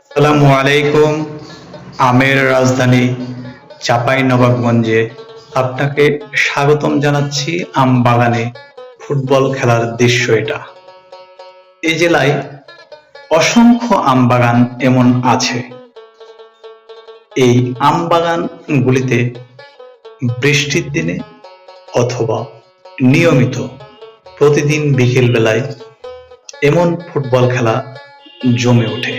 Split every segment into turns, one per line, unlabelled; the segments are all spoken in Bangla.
আসসালামু আলাইকুম, আমের রাজধানী চাপাই নবাবগঞ্জে আপনাকে স্বাগতম জানাচ্ছি আম বাগানে ফুটবল খেলার দৃশ্য এটা। এই জেলায় অসংখ্য আম বাগান এমন আছে। এই আম বাগানগুলিতে বৃষ্টির দিনে অথবা নিয়মিত প্রতিদিন বিকেল বেলায় এমন ফুটবল খেলা জমে ওঠে।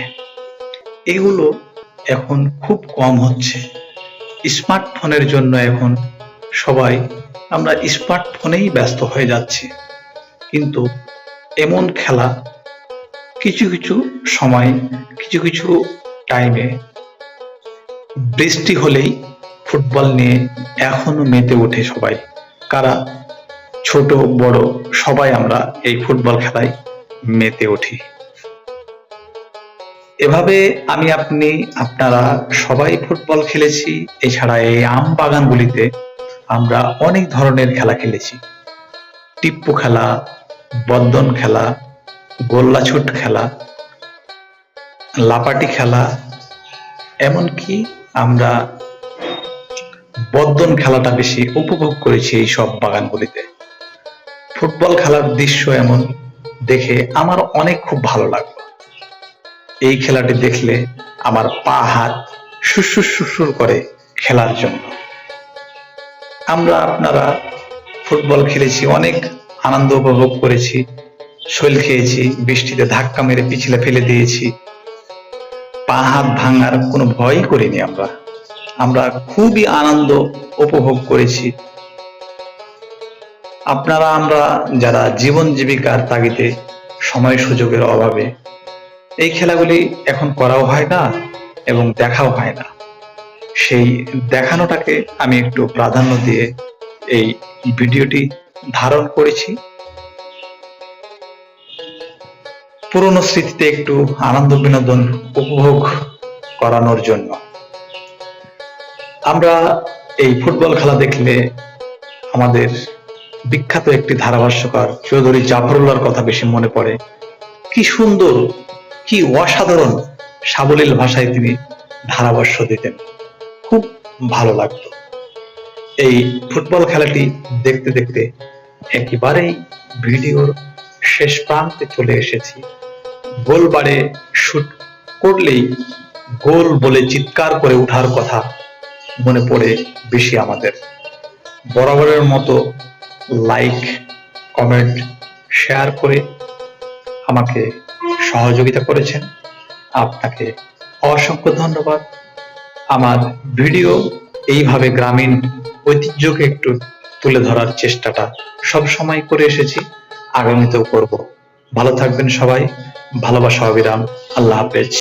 এগুলো এখন খুব কম হচ্ছে। স্মার্টফোনের জন্য এখন সবাই, আমরা স্মার্টফোনেই ব্যস্ত হয়ে যাচ্ছি। কিন্তু এমন খেলা কিছু কিছু সময়, কিছু কিছু টাইমে বৃষ্টি হলেই ফুটবল নিয়ে এখনও মেতে ওঠে সবাই। কারা ছোট, বড়, সবাই আমরা এই ফুটবল খেলায় মেতে উঠি। এভাবে আমি আপনি, আপনারা সবাই ফুটবল খেলেছি। এছাড়া এই আম বাগানগুলিতে আমরা অনেক ধরনের খেলা খেলেছি। টিপ্পু খেলা বদ্দন খেলা, গোল্লাছুট খেলা, লাপাটি খেলা, এমনকি আমরা বদ্দন খেলাটা বেশি উপভোগ করেছি এই সব বাগানগুলিতে। ফুটবল খেলার দৃশ্য এমন দেখে আমার অনেক খুব ভালো লাগল। এই খেলাটি দেখলে আমার পা হাত সুসুর সুসুর করে খেলার জন্য। আমরা আপনারা ফুটবল খেলেছি, অনেক আনন্দ উপভোগ করেছি, শৈল খেয়েছি, বৃষ্টিতে ধাক্কা মেরে পিছলে ফেলে দিয়েছি। পা হাত ভাঙার কোনো ভয়ই করিনি আমরা। আমরা খুবই আনন্দ উপভোগ করেছি। আপনারা, আমরা যারা জীবন জীবিকার তাগিদে সময় সুযোগের অভাবে এই খেলাগুলি এখন করাও হয় না এবং দেখাও হয় না। সেই দেখানোটাকে আমি একটু প্রাধান্য দিয়ে এই ভিডিওটি ধারণ করেছি। পুরনো স্মৃতিতে একটু আনন্দ বিনোদন উপভোগ করানোর জন্য। আমরা এই ফুটবল খেলা দেখলে আমাদের বিখ্যাত একটি ধারাভাষ্যকার চৌধুরী জাফরুল্লাহর কথা বেশি মনে পড়ে। কি সুন্দর কি অসাধারণ সাবলীল ভাষায় তিনি ধারাভাষ্য দিতেন। খুব ভালো লাগতো। এই ফুটবল খেলাটি দেখতে দেখতে একেবারেই ভিডিওর শেষ প্রান্তে চলে এসেছি। গোল বারে শুট করলেই গোল বলে চিৎকার করে ওঠার কথা মনে পড়ে বেশি আমাদের। বরাবরের মতো লাইক কমেন্ট শেয়ার করে আমাকে সহযোগিতা করেছেন। আপনাকে অসংখ্য ধন্যবাদ। আমার ভিডিও এইভাবে গ্রামীণ ঐতিহ্যকে একটু তুলে ধরার চেষ্টাটা সব সময় করে এসেছি, আগামীতেও করব। ভালো থাকবেন সবাই। ভালোবাসা, অবিরাম। আল্লাহ হাফেজ।